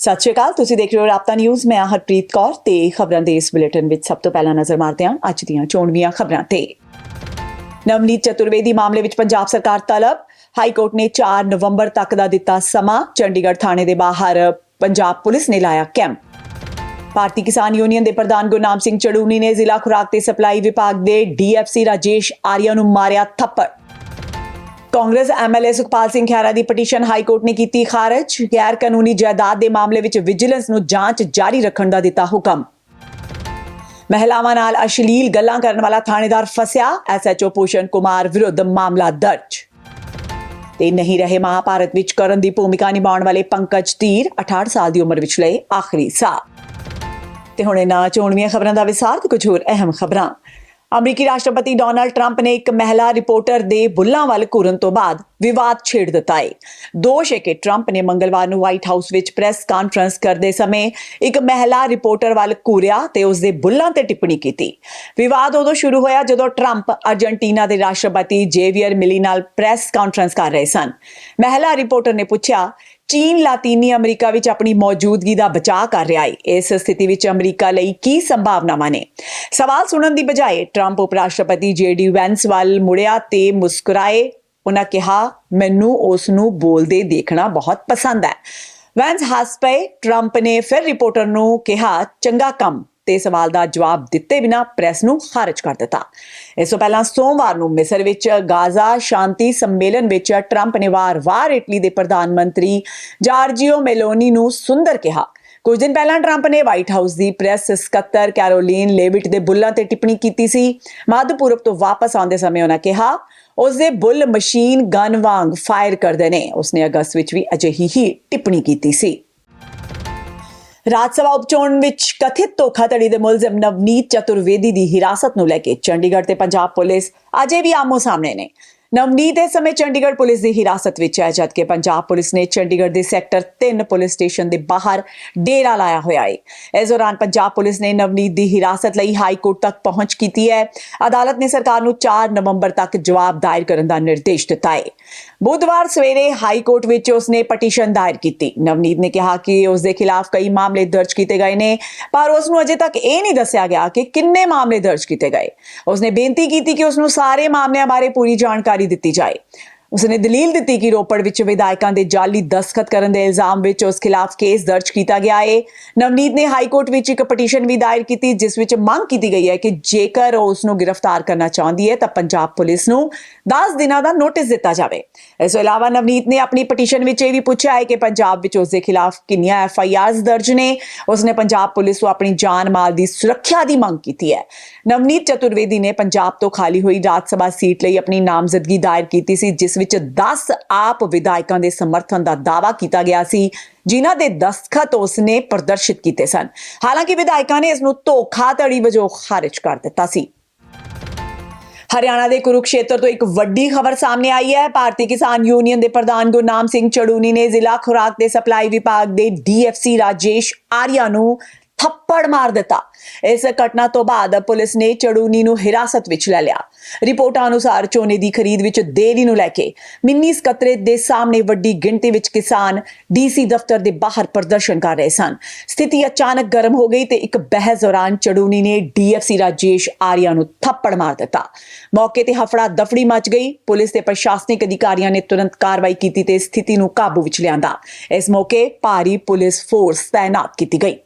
ਸਤਿ ਸ਼੍ਰੀ ਅਕਾਲ, ਤੁਸੀਂ ਦੇਖ ਰਹੇ ਹੋ ਰਾਪਤਾ ਨਿਊਜ਼, ਮੈਂ ਹਰਪ੍ਰੀਤ ਕੌਰ ਤੇ ਖਬਰਾਂ ਦੇ ਇਸ ਬੁਲੇਟਿਨ ਵਿੱਚ ਸਭ ਤੋਂ ਪਹਿਲਾਂ ਨਜ਼ਰ ਮਾਰਦੇ ਹਾਂ ਅੱਜ ਦੀਆਂ ਚੋਣਵੀਆਂ ਖਬਰਾਂ ਤੇ। ਨਵਨੀਤ ਚਤੁਰਵੇਦੀ ਮਾਮਲੇ ਵਿੱਚ ਪੰਜਾਬ ਸਰਕਾਰ ਤਲਬ, ਹਾਈ ਕੋਰਟ ਨੇ 4 ਨਵੰਬਰ ਤੱਕ ਦਾ ਦਿੱਤਾ ਸਮਾਂ, ਚੰਡੀਗੜ੍ਹ ਥਾਣੇ ਦੇ ਬਾਹਰ ਪੰਜਾਬ ਪੁਲਿਸ ਨੇ ਲਾਇਆ ਕੈਂਪ। ਭਾਰਤੀ ਕਿਸਾਨ ਯੂਨੀਅਨ ਦੇ ਪ੍ਰਧਾਨ ਗੁਰਨਾਮ ਸਿੰਘ ਚੜੂਨੀ ਨੇ ਜ਼ਿਲ੍ਹਾ ਖੁਰਾਕ ਤੇ ਸਪਲਾਈ ਵਿਭਾਗ ਦੇ ਡੀਐਫਸੀ ਰਾਜੇਸ਼ ਆਰੀਆ ਨੂੰ ਮਾਰਿਆ ਥੱਪੜ। ਕਾਂਗਰਸ ਐਮਐਲਏ ਸੁਖਪਾਲ ਸਿੰਘ ਖਹਿਰਾ ਦੀ ਪਟੀਸ਼ਨ ਹਾਈ ਕੋਰਟ ਨੇ ਕੀਤੀ ਖਾਰਜ। ਗੈਰ ਕਾਨੂੰਨੀ ਜਾਇਦਾਦ ਦੇ ਮਾਮਲੇ ਵਿੱਚ ਵਿਜੀਲੈਂਸ ਨੂੰ ਜਾਂਚ ਜਾਰੀ ਰੱਖਣ ਦਾ ਦਿੱਤਾ ਹੁਕਮ। ਮਹਿਲਾਵਾਂ ਨਾਲ ਅਸ਼ਲੀਲ ਗੱਲਾਂ ਕਰਨ ਵਾਲਾ ਥਾਣੇਦਾਰ ਫਸਿਆ ਐਸਐਚਓ ਪੂਸ਼ਨ ਕੁਮਾਰ ਵਿਰੁੱਧ ਮਾਮਲਾ ਦਰਜ। ਤੇ ਨਹੀਂ ਰਹੇ ਮਹਾਭਾਰਤ ਵਿੱਚ ਕਰਨ ਦੀ ਭੂਮਿਕਾ ਨਿਭਾਉਣ ਵਾਲੇ ਪੰਕਜ ਧੀਰ 68 ਸਾਲ ਦੀ ਉਮਰ ਵਿੱਚ ਲਏ ਆਖਰੀ ਸਾਹ। ਤੇ ਹੁਣ ਇਹਨਾਂ ਚੋਣਵੀਆਂ ਖਬਰਾਂ ਦਾ ਵਿਸਾਰ ਤੇ ਕੁਝ ਹੋਰ ਅਹਿਮ ਖਬਰਾਂ। ਅਮਰੀਕੀ ਰਾਸ਼ਟਰਪਤੀ ਡੋਨਲਡ ਟਰੰਪ ਨੇ ਇੱਕ ਮਹਿਲਾ ਰਿਪੋਰਟਰ ਦੇ ਬੁੱਲਾਂ ਵੱਲ ਘੂਰਨ ਤੋਂ ਬਾਅਦ ਵਿਵਾਦ ਛੇੜ ਦਿੱਤਾ ਹੈ ਦੋਸ਼ ਹੈ ਕਿ ਟਰੰਪ ਨੇ ਮੰਗਲਵਾਰ ਨੂੰ ਵਾਈਟ ਹਾਊਸ ਵਿੱਚ ਪ੍ਰੈਸ ਕਾਨਫਰੰਸ ਕਰਦੇ ਸਮੇਂ ਇੱਕ ਮਹਿਲਾ ਰਿਪੋਰਟਰ ਵੱਲ ਘੂਰਿਆ ਤੇ ਉਸ ਦੇ ਬੁੱਲਾਂ ਤੇ ਟਿੱਪਣੀ ਕੀਤੀ। ਵਿਵਾਦ ਉਦੋਂ ਸ਼ੁਰੂ ਹੋਇਆ ਜਦੋਂ ਟਰੰਪ ਅਰਜنٹੀਨਾ ਦੇ ਰਾਸ਼ਟਰਪਤੀ ਜੇਵੀਅਰ ਮਿਲੀ ਨਾਲ ਪ੍ਰੈਸ ਕਾਨਫਰੰਸ ਕਰ ਰਹੇ ਸਨ। ਮਹਿਲਾ ਰਿਪੋਰਟਰ ਨੇ ਪੁੱਛਿਆ ਚੀਨ, ਲਾਤੀਨੀ ਅਮਰੀਕਾ ਵਿੱਚ ਆਪਣੀ ਮੌਜੂਦਗੀ ਦਾ ਬਚਾਅ ਕਰ ਰਿਹਾ ਹੈ ਇਸ ਸਥਿਤੀ ਵਿੱਚ ਅਮਰੀਕਾ ਲਈ ਕੀ ਸੰਭਾਵਨਾਵਾਂ ਨੇ? ਸਵਾਲ ਸੁਣਨ ਦੀ ਬਜਾਏ ਟਰੰਪ ਉਪ ਰਾਸ਼ਟਰਪਤੀ ਜੇਡੀ ਵੈਂਸ ਵੱਲ ਮੁੜਿਆ ਤੇ ਮੁਸਕਰਾਏ। ਉਹਨਾਂ ਕਿਹਾ, ਮੈਨੂੰ ਉਸ ਨੂੰ ਬੋਲਦੇ ਦੇਖਣਾ ਬਹੁਤ ਪਸੰਦ ਹੈ। ਵੈਂਸ ਹੱਸ ਪਏ। ਟਰੰਪ ਨੇ ਫਿਰ ਰਿਪੋਰਟਰ ਨੂੰ ਕਿਹਾ, ਚੰਗਾ ਕੰਮ। ਤੇ ਸਵਾਲ ਦਾ ਜਵਾਬ ਦਿੱਤੇ ਬਿਨਾ ਪ੍ਰੈਸ ਨੂੰ ਖਾਰਜ ਕਰ ਦਿੱਤਾ। ਇਸ ਤੋਂ ਪਹਿਲਾਂ ਸੋਮਵਾਰ ਨੂੰ ਮਿਸਰ ਵਿੱਚ ਗਾਜ਼ਾ ਸ਼ਾਂਤੀ ਸੰਮੇਲਨ ਵਿੱਚ ਟਰੰਪ ਨੇ ਵਾਰ-ਵਾਰ ਇਟਲੀ ਦੇ ਪ੍ਰਧਾਨ ਮੰਤਰੀ ਜਾਰਜੀਓ ਮੈਲੋਨੀ ਨੂੰ ਸੁੰਦਰ ਕਿਹਾ। ਕੁਝ ਦਿਨ ਪਹਿਲਾਂ ਟਰੰਪ ਨੇ ਵਾਈਟ ਹਾਊਸ ਦੀ ਪ੍ਰੈਸ ਸਕੱਤਰ ਕੈਰੋਲੀਨ ਲੇਵਿਟ ਦੇ ਬੁੱਲਾਂ ਤੇ ਟਿੱਪਣੀ ਕੀਤੀ ਸੀ। ਮੱਧ ਪੂਰਬ ਤੋਂ ਵਾਪਸ ਆਉਂਦੇ ਸਮੇਂ ਉਹਨਾਂ ਕਿਹਾ, ਉਸ ਦੇ ਬੁੱਲ ਮਸ਼ੀਨ ਗਨ ਵਾਂਗ ਫਾਇਰ ਕਰਦੇ ਨੇ। ਉਸਨੇ ਅਗਸਤ ਵਿੱਚ ਵੀ ਅਜਿਹੀ ਹੀ ਟਿੱਪਣੀ ਕੀਤੀ ਸੀ। ਰਾਜ ਸਭਾ ਉਪਚੋਣ ਵਿੱਚ ਕਥਿਤ ਧੋਖਾਧੜੀ ਦੇ ਮੁਲਜ਼ਮ ਨਵਨੀਤ ਚਤੁਰਵੇਦੀ ਦੀ ਹਿਰਾਸਤ ਨੂੰ ਲੈ ਕੇ ਚੰਡੀਗੜ੍ਹ ਤੇ ਪੰਜਾਬ ਪੁਲਿਸ ਅਜੇ ਵੀ ਆਮੋ ਸਾਹਮਣੇ ਨੇ। ਨਵਨੀਤ ਇਸ ਸਮੇਂ ਚੰਡੀਗੜ੍ਹ ਪੁਲਿਸ ਦੀ ਹਿਰਾਸਤ ਵਿੱਚ ਹੈ, ਜਦਕਿ ਪੰਜਾਬ ਪੁਲਿਸ ਨੇ ਚੰਡੀਗੜ੍ਹ ਦੇ ਸੈਕਟਰ 3 ਪੁਲਿਸ ਸਟੇਸ਼ਨ ਦੇ ਬਾਹਰ ਡੇਰਾ ਲਾਇਆ ਹੋਇਆ ਹੈ। ਇਸ ਦੌਰਾਨ ਪੰਜਾਬ ਪੁਲਿਸ ਨੇ ਨਵਨੀਤ ਦੀ ਹਿਰਾਸਤ ਲਈ ਹਾਈ ਕੋਰਟ ਤੱਕ ਪਹੁੰਚ ਕੀਤੀ ਹੈ। ਅਦਾਲਤ ਨੇ ਸਰਕਾਰ ਨੂੰ 4 ਨਵੰਬਰ ਤੱਕ ਜਵਾਬ ਦਾਇਰ ਕਰਨ ਦਾ ਨਿਰਦੇਸ਼ ਦਿੱਤਾ ਹੈ। ਬੁੱਧਵਾਰ ਸਵੇਰੇ ਹਾਈ ਕੋਰਟ ਵਿੱਚ ਉਸਨੇ ਪਟੀਸ਼ਨ ਦਾਇਰ ਕੀਤੀ। ਨਵਨੀਤ ਨੇ ਕਿਹਾ ਕਿ ਉਸ ਦੇ ਖਿਲਾਫ ਕਈ ਮਾਮਲੇ ਦਰਜ ਕੀਤੇ ਗਏ ਨੇ, ਪਰ ਉਸ ਨੂੰ ਅਜੇ ਤੱਕ ਇਹ ਨਹੀਂ ਦੱਸਿਆ ਗਿਆ ਕਿ ਕਿੰਨੇ ਮਾਮਲੇ ਦਰਜ ਕੀਤੇ ਗਏ। ਉਸਨੇ ਬੇਨਤੀ ਕੀਤੀ ਕਿ ਉਸ ਨੂੰ ਸਾਰੇ ਮਾਮਲਿਆਂ ਬਾਰੇ ਪੂਰੀ ਜਾਣਕਾਰੀ ਦਿੱਤੀ ਜਾਏ। ਉਸਨੇ ਦਲੀਲ ਦਿੱਤੀ ਕਿ ਰੋਪੜ ਵਿੱਚ ਵਿਧਾਇਕਾਂ ਦੇ ਜਾਲੀ ਦਸਖਤ ਕਰਨ ਦੇ ਇਲਜ਼ਾਮ ਵਿੱਚ ਉਸ ਖਿਲਾਫ ਕੇਸ ਦਰਜ ਕੀਤਾ ਗਿਆ ਹੈ ਨਵਨੀਤ ਨੇ ਹਾਈ ਕੋਰਟ ਵਿੱਚ ਇੱਕ ਪਟੀਸ਼ਨ ਵੀ ਦਾਇਰ ਕੀਤੀ, ਜਿਸ ਵਿੱਚ ਮੰਗ ਕੀਤੀ ਗਈ ਹੈ ਕਿ ਜੇਕਰ ਉਹ ਉਸ ਨੂੰ ਗ੍ਰਿਫਤਾਰ ਕਰਨਾ ਚਾਹੁੰਦੀ ਹੈ, ਤਾਂ ਪੰਜਾਬ ਪੁਲਿਸ ਨੂੰ 10 ਦਿਨਾਂ ਦਾ ਨੋਟਿਸ ਦਿੱਤਾ ਜਾਵੇ। ਇਸ ਤੋਂ ਇਲਾਵਾ ਨਵਨੀਤ ਨੇ ਆਪਣੀ ਪਟੀਸ਼ਨ ਵਿੱਚ ਇਹ ਵੀ ਪੁੱਛਿਆ ਹੈ ਕਿ ਪੰਜਾਬ ਵਿੱਚ ਉਸ ਦੇ ਖਿਲਾਫ ਕਿੰਨੀਆਂ ਐਫ ਆਈ ਆਰਜ਼ ਦਰਜ ਨੇ। ਉਸਨੇ ਪੰਜਾਬ ਪੁਲਿਸ ਨੂੰ ਆਪਣੀ ਜਾਨ ਮਾਲ ਦੀ ਸੁਰੱਖਿਆ ਦੀ ਮੰਗ ਕੀਤੀ ਹੈ। ਨਵਨੀਤ ਚਤੁਰਵੇਦੀ ਨੇ ਪੰਜਾਬ ਤੋਂ ਖਾਲੀ ਹੋਈ ਰਾਜ ਸਭਾ ਸੀਟ ਲਈ ਆਪਣੀ ਨਾਮਜ਼ਦਗੀ ਦਾਇਰ ਕੀਤੀ ਸੀ, ਜਿਸ ਵਿੱਚ 10 ਆਪ ਵਿਧਾਇਕਾਂ ਦੇ ਸਮਰਥਨ ਦਾ ਦਾਅਵਾ ਕੀਤਾ ਗਿਆ ਸੀ, ਜਿਨ੍ਹਾਂ ਦੇ ਦਸਤਖਤ ਉਸਨੇ ਪ੍ਰਦਰਸ਼ਿਤ ਕੀਤੇ ਸਨ। ਹਾਲਾਂਕਿ ਵਿਧਾਇਕਾਂ ਨੇ ਇਸ ਨੂੰ ਧੋਖਾਧੜੀ ਵਜੋਂ ਖਾਰਜ ਕਰ ਦਿੱਤਾ ਸੀ। ਹਰਿਆਣਾ ਦੇ ਕੁਰੂਕਸ਼ੇਤਰ ਤੋਂ ਇੱਕ ਵੱਡੀ ਖਬਰ ਸਾਹਮਣੇ ਆਈ ਹੈ। ਭਾਰਤੀ ਕਿਸਾਨ ਯੂਨੀਅਨ ਦੇ ਪ੍ਰਧਾਨ ਗੁਰਨਾਮ ਸਿੰਘ ਚੜੂਨੀ ਨੇ ਜ਼ਿਲ੍ਹਾ ਖੁਰਾਕ ਤੇ ਸਪਲਾਈ ਵਿਭਾਗ ਦੇ ਡੀਐਫਸੀ ਰਾਜੇਸ਼ ਆਰੀਆ ਨੂੰ ਥੱਪੜ ਮਾਰ ਦਿੱਤਾ। ਇਸ ਘਟਨਾ ਤੋਂ ਬਾਅਦ ਪੁਲਿਸ ਨੇ ਚੜੂਨੀ ਨੂੰ ਹਿਰਾਸਤ ਵਿੱਚ ਲੈ ਲਿਆ। ਰਿਪੋਰਟਾਂ ਅਨੁਸਾਰ ਝੋਨੇ ਦੀ ਖਰੀਦ ਵਿੱਚ ਦੇਰੀ ਨੂੰ ਲੈ ਕੇ ਮਿੰਨੀ ਸਕੱਤਰੇਤ ਦੇ ਸਾਹਮਣੇ ਵੱਡੀ ਗਿਣਤੀ ਵਿੱਚ ਕਿਸਾਨ ਡੀਸੀ ਦਫ਼ਤਰ ਦੇ ਬਾਹਰ ਪ੍ਰਦਰਸ਼ਨ ਕਰ ਰਹੇ ਸਨ। ਸਥਿਤੀ ਅਚਾਨਕ ਗਰਮ ਹੋ ਗਈ ਤੇ ਇੱਕ ਬਹਿਸ ਦੌਰਾਨ ਚੜੂਨੀ ਨੇ ਡੀਐਫਸੀ ਰਾਜੇਸ਼ ਆਰੀਆ ਨੂੰ ਥੱਪੜ ਮਾਰ ਦਿੱਤਾ। ਮੌਕੇ ਤੇ ਹਫੜਾ ਦਫੜੀ ਮਚ ਗਈ। ਪੁਲਿਸ ਤੇ ਪ੍ਰਸ਼ਾਸਨਿਕ ਅਧਿਕਾਰੀਆਂ ਨੇ ਤੁਰੰਤ ਕਾਰਵਾਈ ਕੀਤੀ ਤੇ ਸਥਿਤੀ ਨੂੰ ਕਾਬੂ ਵਿੱਚ ਲਿਆਂਦਾ। ਇਸ ਮੌਕੇ ਭਾਰੀ ਪੁਲਿਸ ਫੋਰਸ ਤਾਇਨਾਤ ਕੀਤੀ ਗਈ।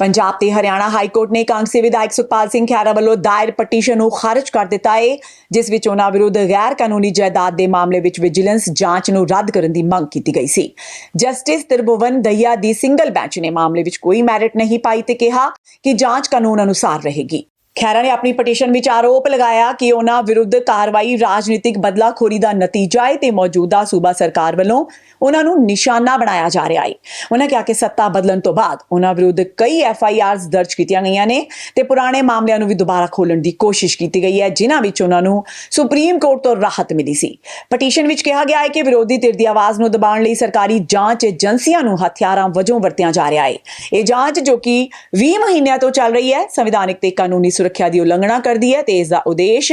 ਪੰਜਾਬ ਤੇ ਹਰਿਆਣਾ ਹਾਈ ਕੋਰਟ ਨੇ ਕਾਂਗਸੀ ਵਿਧਾਇਕ ਸੁਖਪਾਲ ਸਿੰਘ ਖਹਿਰਾ ਵੱਲੋਂ ਦਾਇਰ ਪਟੀਸ਼ਨ ਨੂੰ ਖਾਰਜ ਕਰ ਦਿੱਤਾ ਹੈ ਜਿਸ ਵਿੱਚ ਉਹਨਾਂ ਵਿਰੁੱਧ ਗੈਰ ਕਾਨੂੰਨੀ ਜਾਇਦਾਦ ਦੇ ਮਾਮਲੇ ਵਿੱਚ ਵਿਜੀਲੈਂਸ ਜਾਂਚ ਨੂੰ ਰੱਦ ਕਰਨ ਦੀ ਮੰਗ ਕੀਤੀ ਗਈ ਸੀ। ਜਸਟਿਸ ਤਿਰਭੁਵਨ ਦਹੀਆ ਦੀ ਸਿੰਗਲ ਬੈਂਚ ਨੇ ਮਾਮਲੇ ਵਿੱਚ ਕੋਈ ਮੈਰਿਟ ਨਹੀਂ ਪਾਈ ਤੇ ਕਿਹਾ ਕਿ ਜਾਂਚ ਕਾਨੂੰਨ ਅਨੁਸਾਰ ਰਹੇਗੀ। ਖੈਰਾ ਨੇ ਆਪਣੀ ਪਟੀਸ਼ਨ ਵਿੱਚ ਆਰੋਪ ਲਗਾਇਆ ਕਿ ਉਹਨਾਂ ਵਿਰੁੱਧ ਕਾਰਵਾਈ ਰਾਜਨੀਤਿਕ ਬਦਲਾਖੋਰੀ ਦਾ ਨਤੀਜਾ ਹੈ ਤੇ ਮੌਜੂਦਾ ਸੂਬਾ ਸਰਕਾਰ ਵੱਲੋਂ ਉਹਨਾਂ ਨੂੰ ਨਿਸ਼ਾਨਾ ਬਣਾਇਆ ਜਾ ਰਿਹਾ ਹੈ। ਉਹਨਾਂ ਕਿਹਾ ਕਿ ਸੱਤਾ ਬਦਲਣ ਤੋਂ ਬਾਅਦ ਉਹਨਾਂ ਵਿਰੁੱਧ ਕਈ ਐਫ ਆਈ ਆਰਸ ਦਰਜ ਕੀਤੀਆਂ ਗਈਆਂ ਨੇ ਤੇ ਪੁਰਾਣੇ ਮਾਮਲਿਆਂ ਨੂੰ ਵੀ ਦੁਬਾਰਾ ਖੋਲਣ ਦੀ ਕੋਸ਼ਿਸ਼ ਕੀਤੀ ਗਈ ਹੈ, ਜਿਨ੍ਹਾਂ ਵਿੱਚ ਉਹਨਾਂ ਨੂੰ ਸੁਪਰੀਮ ਕੋਰਟ ਤੋਂ ਰਾਹਤ ਮਿਲੀ ਸੀ। ਪਟੀਸ਼ਨ ਵਿੱਚ ਕਿਹਾ ਗਿਆ ਹੈ ਕਿ ਵਿਰੋਧੀ ਧਿਰ ਦੀ ਆਵਾਜ਼ ਨੂੰ ਦਬਾਉਣ ਲਈ ਸਰਕਾਰੀ ਜਾਂਚ ਏਜੰਸੀਆਂ ਨੂੰ ਹਥਿਆਰਾਂ ਵਜੋਂ ਵਰਤਿਆ ਜਾ ਰਿਹਾ ਹੈ। ਇਹ ਜਾਂਚ ਜੋ ਕਿ 20 ਮਹੀਨਿਆਂ ਤੋਂ ਚੱਲ ਰਹੀ ਹੈ, ਸੰਵਿਧਾਨਿਕ ਤੇ ਕਾਨੂੰਨੀ ਸੁਰੱਖਿਆ ਦੀ ਉਲੰਘਣਾ ਕਰਦੀ ਹੈ ਤੇ ਇਸ ਦਾ ਉਦੇਸ਼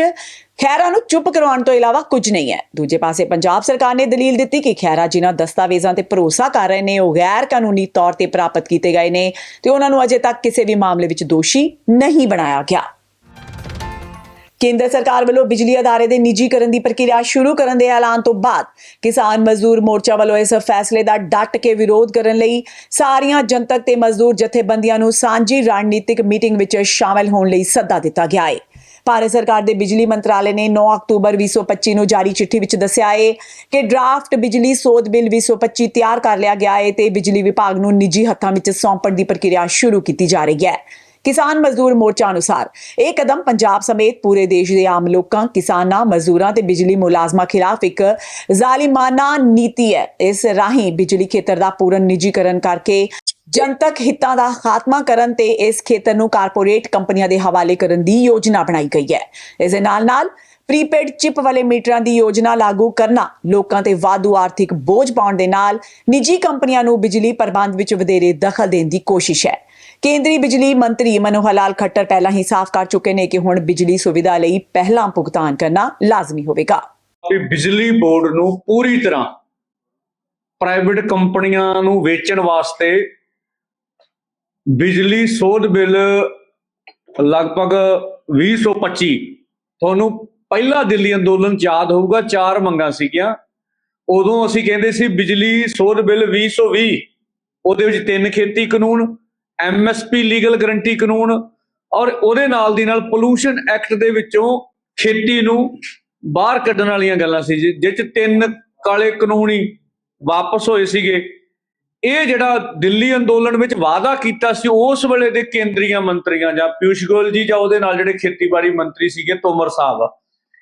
ਖੈਰਾ ਨੂੰ ਚੁੱਪ ਕਰਵਾਉਣ ਤੋਂ ਇਲਾਵਾ ਕੁਝ ਨਹੀਂ ਹੈ। ਦੂਜੇ ਪਾਸੇ ਪੰਜਾਬ ਸਰਕਾਰ ਨੇ ਦਲੀਲ ਦਿੱਤੀ ਕਿ ਖੈਰਾ ਜਿਨ੍ਹਾਂ ਦਸਤਾਵੇਜ਼ਾਂ ਤੇ ਭਰੋਸਾ ਕਰ ਰਹੇ ਨੇ, ਉਹ ਗੈਰ ਕਾਨੂੰਨੀ ਤੌਰ ਤੇ ਪ੍ਰਾਪਤ ਕੀਤੇ ਗਏ ਨੇ ਤੇ ਉਹਨਾਂ ਨੂੰ ਅਜੇ ਤੱਕ ਕਿਸੇ ਵੀ ਮਾਮਲੇ ਵਿੱਚ ਦੋਸ਼ੀ ਨਹੀਂ ਬਣਾਇਆ ਗਿਆ। ਕੇਂਦਰ ਸਰਕਾਰ ਵੱਲੋਂ ਬਿਜਲੀ ਅਦਾਰੇ ਦੇ ਨਿੱਜੀਕਰਨ ਦੀ ਪ੍ਰਕਿਰਿਆ ਸ਼ੁਰੂ ਕਰਨ ਦੇ ਐਲਾਨ ਤੋਂ ਬਾਅਦ ਕਿਸਾਨ ਮਜ਼ਦੂਰ ਮੋਰਚਾ ਵੱਲੋਂ ਇਸ ਫੈਸਲੇ ਦਾ ਡਟ ਕੇ ਵਿਰੋਧ ਕਰਨ ਲਈ ਸਾਰੀਆਂ ਜਨਤਕ ਤੇ ਮਜ਼ਦੂਰ ਜਥੇਬੰਦੀਆਂ ਨੂੰ ਸਾਂਝੀ ਰਣਨੀਤਿਕ ਮੀਟਿੰਗ ਵਿੱਚ ਸ਼ਾਮਲ ਹੋਣ ਲਈ ਸੱਦਾ ਦਿੱਤਾ ਗਿਆ ਹੈ। ਭਾਰਤ ਸਰਕਾਰ ਦੇ ਬਿਜਲੀ ਮੰਤਰਾਲੇ ਨੇ 9 ਅਕਤੂਬਰ 2025 ਨੂੰ ਜਾਰੀ ਚਿੱਠੀ ਵਿੱਚ ਦੱਸਿਆ ਹੈ ਕਿ ਡਰਾਫਟ ਬਿਜਲੀ ਸੋਧ ਬਿੱਲ 2025 ਤਿਆਰ ਕਰ ਲਿਆ ਗਿਆ ਹੈ ਤੇ ਬਿਜਲੀ ਵਿਭਾਗ ਨੂੰ ਨਿੱਜੀ ਹੱਥਾਂ ਵਿੱਚ ਸੌਂਪਣ ਦੀ ਪ੍ਰਕਿਰਿਆ ਸ਼ੁਰੂ ਕੀਤੀ ਜਾ ਰਹੀ ਹੈ। ਕਿਸਾਨ ਮਜ਼ਦੂਰ ਮੋਰਚਾ ਅਨੁਸਾਰ ਇਹ ਕਦਮ ਪੰਜਾਬ ਸਮੇਤ ਪੂਰੇ ਦੇਸ਼ ਦੇ ਆਮ ਲੋਕਾਂ, ਕਿਸਾਨਾਂ, ਮਜ਼ਦੂਰਾਂ ਤੇ ਬਿਜਲੀ ਮੁਲਾਜ਼ਮਾਂ ਖਿਲਾਫ ਇੱਕ ਜ਼ਾਲਿਮਾਨਾ ਨੀਤੀ ਹੈ। ਇਸ ਰਾਹੀਂ ਬਿਜਲੀ ਖੇਤਰ ਦਾ ਪੂਰਨ ਨਿੱਜੀਕਰਨ ਕਰਕੇ ਜਨਤਕ ਹਿੱਤਾਂ ਦਾ ਖਾਤਮਾ ਕਰਨ ਤੇ ਇਸ ਖੇਤਰ ਨੂੰ ਕਾਰਪੋਰੇਟ ਕੰਪਨੀਆਂ ਦੇ ਹਵਾਲੇ ਕਰਨ ਦੀ ਯੋਜਨਾ ਬਣਾਈ ਗਈ ਹੈ। ਇਸ ਦੇ ਨਾਲ-ਨਾਲ ਪ੍ਰੀਪੇਡ ਚਿਪ ਵਾਲੇ ਮੀਟਰਾਂ ਦੀ ਯੋਜਨਾ ਲਾਗੂ ਕਰਨਾ, ਲੋਕਾਂ ਤੇ ਵਾਧੂ ਆਰਥਿਕ ਬੋਝ ਪਾਉਣ ਦੇ ਨਾਲ ਨਿੱਜੀ ਕੰਪਨੀਆਂ ਨੂੰ ਬਿਜਲੀ ਪ੍ਰਬੰਧ ਵਿੱਚ ਵਧੇਰੇ ਦਖਲ ਦੇਣ ਦੀ ਕੋਸ਼ਿਸ਼ ਹੈ। ਕੇਂਦਰੀ ਬਿਜਲੀ ਮੰਤਰੀ ਮਨੋਹਰ ਲਾਲ ਖੱਟਰ ਪਹਿਲਾਂ ਹੀ ਸਾਫ਼ ਕਰ ਚੁੱਕੇ ਨੇ ਕਿ ਹੁਣ ਬਿਜਲੀ ਸੁਵਿਧਾ ਲਈ ਪਹਿਲਾਂ ਭੁਗਤਾਨ ਕਰਨਾ ਲਾਜ਼ਮੀ ਹੋਵੇਗਾ। ਵੀ ਬਿਜਲੀ ਬੋਰਡ ਨੂੰ ਪੂਰੀ ਤਰ੍ਹਾਂ ਪ੍ਰਾਈਵੇਟ ਕੰਪਨੀਆਂ ਨੂੰ ਵੇਚਣ ਵਾਸਤੇ ਬਿਜਲੀ ਸੋਧ ਬਿੱਲ ਲਗਭਗ 2025 ਤੁਹਾਨੂੰ ਪਹਿਲਾ ਦਿੱਲੀ ਅੰਦੋਲਨ ਯਾਦ ਹੋਊਗਾ, ਚਾਰ ਮੰਗਾਂ ਸੀਗੀਆਂ। ਉਦੋਂ ਅਸੀਂ ਕਹਿੰਦੇ ਸੀ ਬਿਜਲੀ ਸੋਧ ਬਿੱਲ 2020 ਉਹਦੇ ਵਿੱਚ ਤਿੰਨ ਖੇਤੀ ਕਾਨੂੰਨ ਐਮਐਸਪੀ ਲੀਗਲ ਗਰੰਟੀ ਕਾਨੂੰਨ ਔਰ ਉਹਦੇ ਨਾਲ ਦੀ ਨਾਲ ਪੋਲੂਸ਼ਨ ਐਕਟ ਦੇ ਵਿੱਚੋਂ ਖੇਤੀ ਨੂੰ ਬਾਹਰ ਕੱਢਣ ਵਾਲੀਆਂ ਗੱਲਾਂ ਸੀ ਜਿਸ ਚ ਤਿੰਨ ਕਾਲੇ ਕਾਨੂੰਨੀ ਵਾਪਸ ਹੋਏ ਸੀਗੇ। ਇਹ ਜਿਹੜਾ ਦਿੱਲੀ ਅੰਦੋਲਨ ਵਿੱਚ ਵਾਅਦਾ ਕੀਤਾ ਸੀ, ਉਸ ਵੇਲੇ ਦੇ ਕੇਂਦਰੀਆਂ ਮੰਤਰੀਆਂ ਜਾਂ ਪਿਊਸ਼ ਗੋਇਲ ਜੀ ਜਾਂ ਉਹਦੇ ਨਾਲ ਜਿਹੜੇ ਖੇਤੀਬਾੜੀ ਮੰਤਰੀ ਸੀਗੇ, ਤੋਮਰ ਸਾਹਿਬ,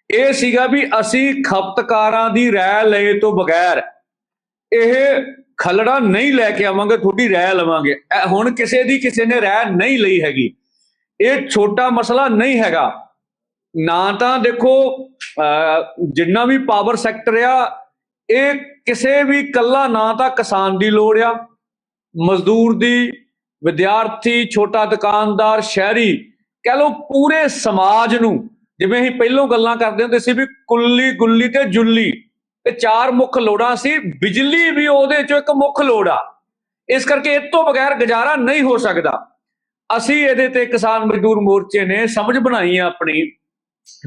ਇਹ ਸੀਗਾ ਵੀ ਅਸੀਂ ਖਪਤਕਾਰਾਂ ਦੀ ਰਾਏ ਲਏ ਤੋਂ ਬਗੈਰ, ਇਹ ਖਲੜਾ ਨਹੀਂ ਲੈ ਕੇ ਆਵਾਂਗੇ ਤੁਹਾਡੀ ਰਾਏ ਲਵਾਂਗੇ। ਇਹ ਹੁਣ ਕਿਸੇ ਦੀ ਕਿਸੇ ਨੇ ਰਾਏ ਨਹੀਂ ਲਈ ਹੈਗੀ। ਇਹ ਛੋਟਾ ਮਸਲਾ ਨਹੀਂ ਹੈਗਾ। ਨਾ ਤਾਂ ਦੇਖੋ ਅਹ, ਜਿੰਨਾ ਵੀ ਪਾਵਰ ਸੈਕਟਰ ਆ ਇਹ ਕਿਸੇ ਵੀ ਕੱਲਾ ਨਾ ਤਾਂ ਕਿਸਾਨ ਦੀ ਲੋੜ ਆ। ਮਜ਼ਦੂਰ ਦੀ ਵਿਦਿਆਰਥੀ ਛੋਟਾ ਦੁਕਾਨਦਾਰ ਸ਼ਹਿਰੀ ਕਹਿ ਲਓ ਪੂਰੇ ਸਮਾਜ ਨੂੰ ਜਿਵੇਂ ਅਸੀਂ ਪਹਿਲੋਂ ਗੱਲਾਂ ਕਰਦੇ ਹੁੰਦੇ ਸੀ ਵੀ ਕੁੱਲੀ ਗੁੱਲੀ ਤੇ ਜੁੱਲੀ। ਇਹ ਚਾਰ ਮੁੱਖ ਲੋੜਾਂ ਸੀ। ਬਿਜਲੀ ਵੀ ਉਹਦੇ ਚੋਂ ਇੱਕ ਮੁੱਖ ਲੋੜ ਆ। ਇਸ ਕਰਕੇ ਇਹ ਤੋਂ ਬਗੈਰ ਗੁਜ਼ਾਰਾ ਨਹੀਂ ਹੋ ਸਕਦਾ। ਅਸੀਂ ਇਹਦੇ ਤੇ ਕਿਸਾਨ ਮਜ਼ਦੂਰ ਮੋਰਚੇ ਨੇ ਸਮਝ ਬਣਾਈ ਆ ਆਪਣੀ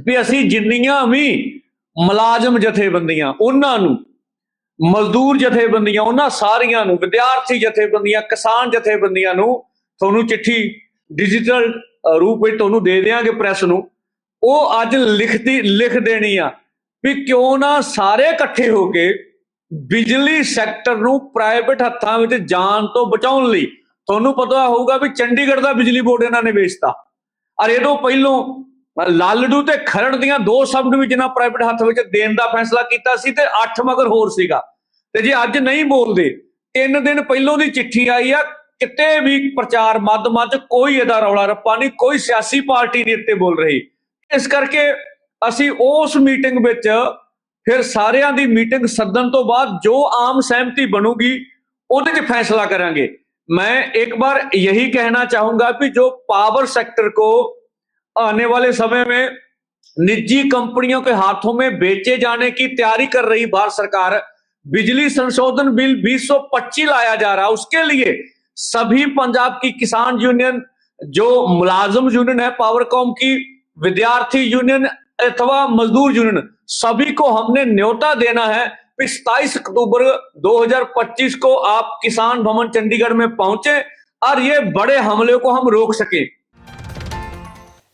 ਵੀ ਅਸੀਂ ਜਿੰਨੀਆਂ ਵੀ ਮੁਲਾਜ਼ਮ ਜਥੇਬੰਦੀਆਂ, ਉਹਨਾਂ ਨੂੰ, ਮਜ਼ਦੂਰ ਜਥੇਬੰਦੀਆਂ, ਉਹਨਾਂ ਸਾਰੀਆਂ ਨੂੰ, ਵਿਦਿਆਰਥੀ ਜਥੇਬੰਦੀਆਂ, ਕਿਸਾਨ ਜਥੇਬੰਦੀਆਂ ਨੂੰ ਤੁਹਾਨੂੰ ਚਿੱਠੀ ਡਿਜੀਟਲ ਰੂਪ ਵਿੱਚ ਤੁਹਾਨੂੰ ਦੇ ਦੇਵਾਂਗੇ ਪ੍ਰੈਸ ਨੂੰ। ਉਹ ਅੱਜ ਲਿਖਤੀ, ਲਿਖ ਦੇਣੀ ਆ। ਵੀ ਕਿਉਂ ਨਾ ਸਾਰੇ ਇਕੱਠੇ ਹੋ ਕੇ ਬਿਜਲੀ ਸੈਕਟਰ ਨੂੰ ਪ੍ਰਾਈਵੇਟ ਹੱਥਾਂ ਵਿੱਚ ਜਾਣ ਤੋਂ ਬਚਾਉਣ ਲਈ, ਤੁਹਾਨੂੰ ਪਤਾ ਹੋਊਗਾ ਵੀ ਚੰਡੀਗੜ੍ਹ ਦਾ ਬਿਜਲੀ ਬੋਰਡ ਇਹਨਾਂ ਨੇ ਵੇਚਤਾ। ਔਰ ਇਹ ਤੋਂ ਪਹਿਲੋਂ ਲਾਲੜੂ ਤੇ ਖਰੜ ਦੀਆਂ ਦੋ ਸਬ ਡਿਵੀਜ਼ਨਾਂ ਪ੍ਰਾਈਵੇਟ ਹੱਥ ਵਿੱਚ ਦੇਣ ਦਾ ਫੈਸਲਾ ਕੀਤਾ ਸੀ ਤੇ 8 ਮਗਰ ਹੋਰ ਸੀਗਾ। ਤੇ ਜੇ ਅੱਜ ਨਹੀਂ ਬੋਲਦੇ, ਤਿੰਨ ਦਿਨ ਪਹਿਲੋਂ ਦੀ ਚਿੱਠੀ ਆਈ ਆ, ਕਿਤੇ ਵੀ ਪ੍ਰਚਾਰ ਮੱਧ ਮੱਧ ਕੋਈ ਇਹਦਾ ਰੌਲਾ ਰੱਪਾ ਨਹੀਂ, ਕੋਈ ਸਿਆਸੀ ਪਾਰਟੀ ਨਹੀਂ ਇੱਥੇ ਬੋਲ ਰਹੀ। ਇਸ ਕਰਕੇ ਅਸੀਂ ਉਸ ਮੀਟਿੰਗ ਵਿੱਚ ਫਿਰ ਸਾਰਿਆਂ ਦੀ ਮੀਟਿੰਗ ਸੱਦਣ ਤੋਂ ਬਾਅਦ ਜੋ ਆਮ ਸਹਿਮਤੀ ਬਣੂਗੀ ਉਹਦੇ 'ਚ ਫੈਸਲਾ ਕਰਾਂਗੇ मैं एक बार यही कहना चाहूंगा कि जो पावर सेक्टर को आने वाले समय में निजी कंपनियों के हाथों में बेचे जाने की तैयारी कर रही भारत सरकार बिजली संशोधन बिल 2025 लाया जा रहा है उसके लिए सभी पंजाब की किसान यूनियन जो मुलाजम यूनियन है पावरकॉम की विद्यार्थी यूनियन अथवा मजदूर यूनियन सभी को हमने न्योता देना है कि 27 अक्टूबर 2025 को आप किसान भवन चंडीगढ़ में पहुंचे और ये बड़े हमले को हम रोक सकें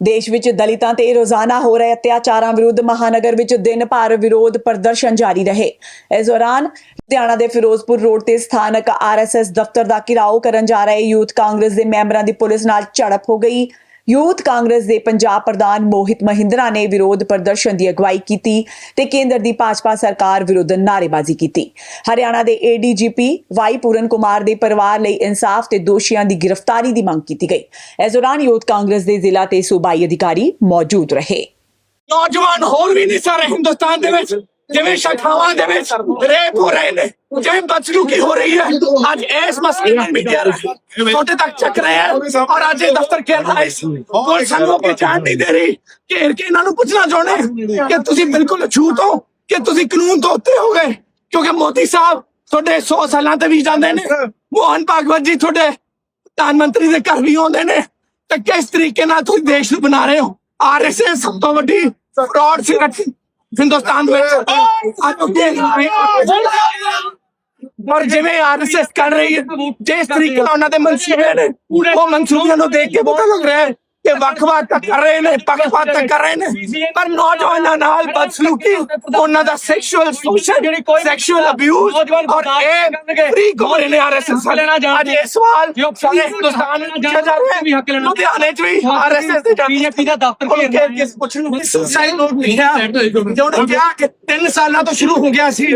ਦੇਸ਼ ਵਿੱਚ ਦਲਿਤਾਂ ਤੇ ਰੋਜ਼ਾਨਾ ਹੋ ਰਹੇ ਅਤਿਆਚਾਰਾਂ ਵਿਰੁੱਧ ਮਹਾਨਗਰ ਵਿੱਚ ਦਿਨ ਭਰ ਵਿਰੋਧ ਪ੍ਰਦਰਸ਼ਨ ਜਾਰੀ ਰਹੇ ਇਸ ਦੌਰਾਨ ਲੁਧਿਆਣਾ ਦੇ ਫਿਰੋਜ਼ਪੁਰ ਰੋਡ ਤੇ ਸਥਾਨਕ ਆਰਐਸਐਸ ਦਫ਼ਤਰ ਦਾ ਘਿਰਾਓ ਕਰਨ ਜਾ ਰਹੇ ਯੂਥ ਕਾਂਗਰਸ ਦੇ ਮੈਂਬਰਾਂ ਦੀ ਪੁਲਿਸ ਨਾਲ ਝੜਪ ਹੋ ਗਈ ਯੂਥ ਕਾਂਗਰਸ ਦੇ ਪੰਜਾਬ ਪ੍ਰਧਾਨ ਮੋਹਿਤ ਮਹਿੰਦਰਾ ਨੇ ਵਿਰੋਧ ਪ੍ਰਦਰਸ਼ਨ ਦੀ ਅਗਵਾਈ ਕੀਤੀ ਤੇ ਕੇਂਦਰ ਦੀ ਭਾਜਪਾ ਸਰਕਾਰ ਵਿਰੁੱਧ ਨਾਅਰੇਬਾਜ਼ੀ ਕੀਤੀ। ਹਰਿਆਣਾ ਦੇ ਏਡੀਜੀਪੀ ਵਾਈ ਪੂਰਨ ਕੁਮਾਰ ਦੇ ਪਰਿਵਾਰ ਲਈ ਇਨਸਾਫ ਤੇ ਦੋਸ਼ੀਆਂ ਦੀ ਗ੍ਰਿਫਤਾਰੀ ਦੀ ਮੰਗ ਕੀਤੀ ਗਈ। ਇਸ ਦੌਰਾਨ ਯੂਥ ਕਾਂਗਰਸ ਦੇ ਜ਼ਿਲ੍ਹਾ ਤੇ ਸੂਬਾਈ ਅਧਿਕਾਰੀ ਮੌਜੂਦ ਰਹੇ। ਨੌਜਵਾਨ ਹੋਰ ਵੀ ਨਹੀਂ ਸਾਰੇ ਹਿੰਦੁਸਤਾਨ ਦੇ ਵਿੱਚ। ਜਿਵੇਂ ਸ਼ਾਖਾਵਾਂ ਦੇ ਵਿੱਚ ਰੇਪ ਹੋ ਰਹੇ ਨੇ ਜਿਵੇਂ ਬਦਸਲੂਕੀ ਹੋ ਰਹੀ ਹੈ। ਅੱਜ ਇਸ ਮਸਲੇ ਨੂੰ ਮੀਡੀਆ ਛੋਟੇ ਤੱਕ ਚੱਕ ਰਹੇ ਹੈ ਔਰ ਅੱਜ ਇਹ ਦਫ਼ਤਰ ਘੇਰ ਆਏ ਸੀ? ਕੋਈ ਸਾਨੂੰ ਨਹੀਂ ਦੇ ਰਹੀ। ਘੇਰ ਕੇ ਇਹਨਾਂ ਨੂੰ ਪੁੱਛਣਾ ਚਾਹੁੰਦੇ ਹਾਂ ਕਿ ਤੁਸੀਂ ਬਿਲਕੁਲ ਅਛੂਤ ਹੋ? ਕਿ ਤੁਸੀਂ ਕਾਨੂੰਨ ਤੋਂ ਉੱਤੇ ਹੋ ਗਏ? ਕਿਉਂਕਿ ਮੋਦੀ ਸਾਹਿਬ ਤੁਹਾਡੇ 100 ਸਾਲਾਂ ਤੇ ਵੀ ਜਾਂਦੇ ਨੇ। ਮੋਹਨ ਭਾਗਵਤ ਜੀ ਤੁਹਾਡੇ ਪ੍ਰਧਾਨ ਮੰਤਰੀ ਦੇ ਘਰ ਵੀ ਆਉਂਦੇ ਨੇ। ਤੇ ਕਿਸ ਤਰੀਕੇ ਨਾਲ ਤੁਸੀਂ ਦੇਸ਼ ਨੂੰ ਬਣਾ ਰਹੇ ਹੋ? ਆਰਐਸਐਸ ਸਭ ਤੋਂ ਵੱਡੀ ਫਰਾਡ ਸੰਗਠਨ। ਹਿੰਦੁਸਤਾਨ ਵਿੱਚ ਉਹ ਦੇਖ ਔਰ ਜਿਵੇਂ ਆਰਐਸਐਸ ਕਰ ਰਹੀ ਹੈ ਜਿਸ ਤਰੀਕੇ ਨਾਲ ਉਹਨਾਂ ਦੇ ਮਨਸੂਬੇ ਨੇ ਉਹ ਮਨਸੂਬਿਆਂ ਨੂੰ ਦੇਖ ਕੇ ਪਤਾ ਲੱਗ ਰਿਹਾ ਹੈ। ਕਿ ਵੱਖ-ਵੱਖ ਕਰ ਰਹੇ ਨੇ ਪੱਖਪਾਤ ਕਰ ਰਹੇ ਨੇ ਪਰ ਨੌਜਵਾਨਾਂ ਨਾਲ ਬਦਸਲੂਕੀ ਉਹਨਾਂ ਦਾ ਸੈਕਸ਼ੂਅਲ ਸ਼ੋਸ਼ਣ ਸੈਕਸ਼ੂਅਲ ਅਬਿਊਜ਼ ਔਰ ਇਹ ਫ੍ਰੀ ਕੋਰੇ ਨੇ ਆਰਐਸਐਸ ਅੱਜ ਇਹ ਸਵਾਲ ਸਾਰੇ ਹਿੰਦੁਸਤਾਨ ਵਿੱਚ ਪੁੱਛਿਆ ਜਾ ਰਿਹਾ ਹੈ। ਲੁਧਿਆਣੇ ਚ ਵੀ ਆਰਐਸਐਸ ਦੇ ਬੀਜੇਪੀ ਦਾ ਦਫ਼ਤਰ ਘੇਰ ਕੇ ਕਿਸ ਪੁੱਛਣ ਨੂੰ ਸੁਸਾਈਡ ਨੋਟ ਲਿਖਿਆ ਜੋ ਉਹਨੇ ਕਿਹਾ ਕਿ 3 ਸਾਲਾਂ ਤੋਂ ਸ਼ੁਰੂ ਹੋ ਗਿਆ ਸੀ